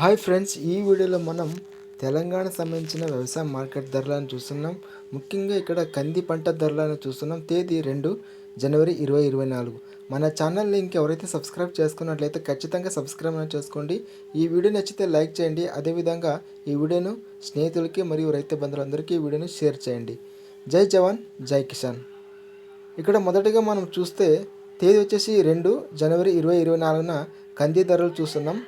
Hi friends ఈ వీడియోలో మనం తెలంగాణ సంబంధించిన వ్యవసాయ మార్కెట్ ధరలను చూస్తున్నాం. ముఖ్యంగా ఇక్కడ కంది పంట ధరలను చూస్తున్నాం. తేదీ రెండు జనవరి ఇరవై ఇరవై నాలుగు. మన ఛానల్ని ఇంకెవరైతే సబ్స్క్రైబ్ చేసుకున్నట్లయితే ఖచ్చితంగా సబ్స్క్రైబ్ చేసుకోండి. ఈ వీడియో నచ్చితే లైక్ చేయండి. అదేవిధంగా ఈ వీడియోను స్నేహితులకి మరియు రైతు బంధువులందరికీ ఈ వీడియోను షేర్ చేయండి. జై జవాన్ జై కిసాన్. ఇక్కడ మొదటగా మనం చూస్తే తేదీ వచ్చేసి రెండు జనవరి ఇరవై ఇరవై నాలుగున కంది ధరలు చూస్తున్నాం.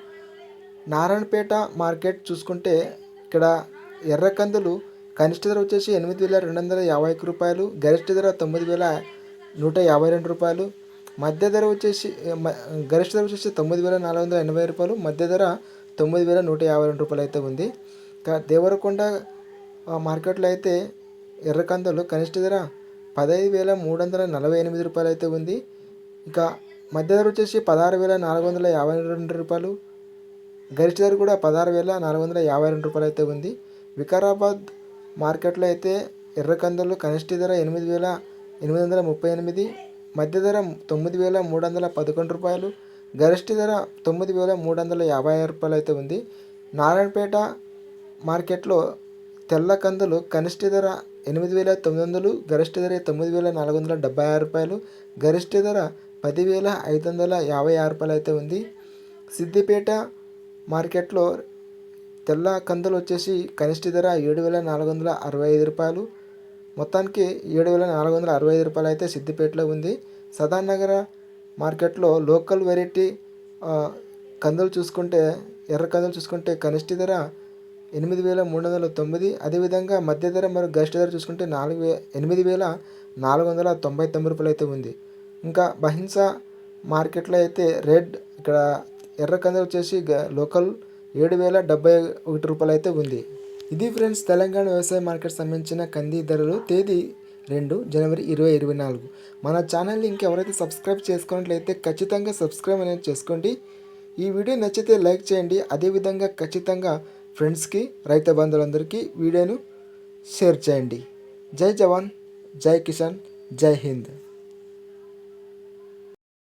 నారాయణపేట మార్కెట్ చూసుకుంటే ఇక్కడ ఎర్ర కందులు కనిష్ట ధర వచ్చేసి ఎనిమిది వేల రెండు వందల యాభై ఒక్క రూపాయలు గరిష్ట ధర తొమ్మిది వేల నూట యాభై రెండు రూపాయలు మధ్య ధర వచ్చేసి గరిష్ట ధర వచ్చేసి తొమ్మిది వేల నాలుగు వందల ఎనభై రూపాయలు మధ్య ధర తొమ్మిది వేల నూట యాభై రెండు రూపాయలు అయితే ఉంది. ఇంకా దేవరకొండ మార్కెట్లో అయితే ఎర్ర కందులు కనిష్ట ధర పదహైదు వేల మూడు వందల నలభై ఎనిమిది రూపాయలు అయితే ఉంది. ఇక మధ్య ధర వచ్చేసి పదహారు వేల నాలుగు వందల యాభై రెండు రూపాయలు గరిష్ట ధర కూడా పదహారు వేల నాలుగు వందల యాభై రెండు రూపాయలు అయితే ఉంది. వికారాబాద్ మార్కెట్లో అయితే ఎర్ర కందులు కనిష్ట ధర ఎనిమిది వేల ఎనిమిది వందల ముప్పై ఎనిమిది మధ్య ధర తొమ్మిది వేల మూడు వందల పదకొండు రూపాయలు గరిష్ట ధర తొమ్మిది వేల మూడు వందల యాభై ఆరు రూపాయలు అయితే ఉంది. నారాయణపేట మార్కెట్లో తెల్ల కందులు కనిష్ట ధర ఎనిమిది వేల తొమ్మిది వందలు గరిష్ట ధర తొమ్మిది వేల నాలుగు వందల డెబ్బై ఆరు రూపాయలు గరిష్ట ధర పదివేల ఐదు వందల యాభై ఆరు రూపాయలు అయితే ఉంది. సిద్దిపేట మార్కెట్లో తెల్ల కందులు వచ్చేసి కనిష్ట ధర ఏడు వేల నాలుగు వందల అరవై ఐదు రూపాయలు. మొత్తానికి ఏడు వేల నాలుగు వందల అరవై ఐదు రూపాయలు అయితే సిద్దిపేటలో ఉంది. సదానగర మార్కెట్లో లోకల్ వెరైటీ కందులు చూసుకుంటే ఎర్ర కందులు చూసుకుంటే కనిష్ట ధర ఎనిమిది వేల మూడు వందల తొమ్మిది అదేవిధంగా మధ్య ధర మరియు గరిష్ట ధర చూసుకుంటే నాలుగు వే ఎనిమిది వేల నాలుగు వందల తొంభై తొమ్మిది రూపాయలు అయితే ఉంది ఇంకా బహింస మార్కెట్లో అయితే రెడ్ ఇక్కడ ఎర్ర కందులు వచ్చేసి లోకల్ ఏడు వేల డెబ్బై ఒకటి రూపాయలు అయితే ఉంది. ఇది ఫ్రెండ్స్ తెలంగాణ వ్యవసాయ మార్కెట్ సంబంధించిన కంది ధరలు తేదీ రెండు జనవరి ఇరవై ఇరవై నాలుగు. మన ఛానల్ని ఇంకెవరైతే సబ్స్క్రైబ్ చేసుకున్నట్లయితే ఖచ్చితంగా సబ్స్క్రైబ్ అనేది చేసుకోండి. ఈ వీడియో నచ్చితే లైక్ చేయండి. అదేవిధంగా ఖచ్చితంగా ఫ్రెండ్స్కి రైతు బంధువులందరికీ వీడియోను షేర్ చేయండి. జై జవాన్ జై కిసాన్ జై హింద్.